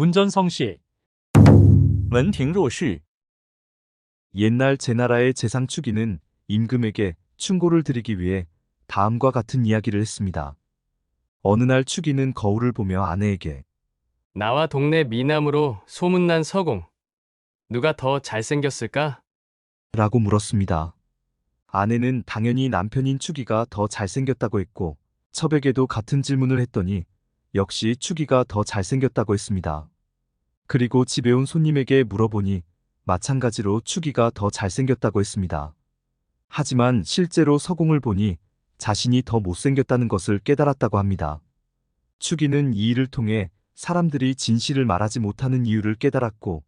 문전성시 문廷로시 옛날 제나라의 재상 추기는 임금에게 충고를 드리기 위해 다음과 같은 이야기를 했습니다. 어느 날 추기는 거울을 보며 아내에게 나와 동네 미남으로 소문난 서공 누가 더 잘생겼을까? 라고 물었습니다. 아내는 당연히 남편인 추기가 더 잘생겼다고 했고 첩에게도 같은 질문을 했더니 역시 추기가 더 잘생겼다고 했습니다. 그리고 집에 온 손님에게 물어보니 마찬가지로 축이가 더 잘생겼다고 했습니다. 하지만 실제로 서공을 보니 자신이 더 못생겼다는 것을 깨달았다고 합니다. 축이는 이 일을 통해 사람들이 진실을 말하지 못하는 이유를 깨달았고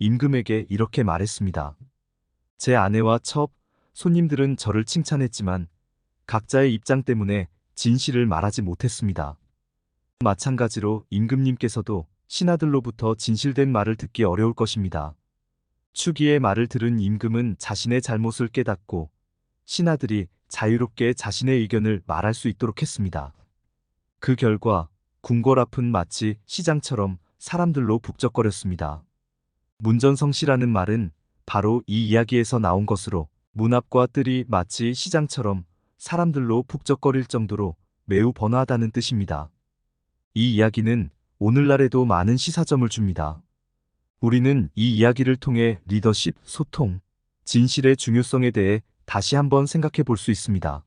임금에게 이렇게 말했습니다. 제 아내와 첩, 손님들은 저를 칭찬했지만 각자의 입장 때문에 진실을 말하지 못했습니다. 마찬가지로 임금님께서도 신하들로부터 진실된 말을 듣기 어려울 것입니다. 추기의 말을 들은 임금은 자신의 잘못을 깨닫고 신하들이 자유롭게 자신의 의견을 말할 수 있도록 했습니다. 그 결과 궁궐 앞은 마치 시장처럼 사람들로 북적거렸습니다. 문전성시라는 말은 바로 이 이야기에서 나온 것으로 문 앞과 뜰이 마치 시장처럼 사람들로 북적거릴 정도로 매우 번화하다는 뜻입니다. 이 이야기는 오늘날에도 많은 시사점을 줍니다. 우리는 이 이야기를 통해 리더십, 소통, 진실의 중요성에 대해 다시 한번 생각해 볼 수 있습니다.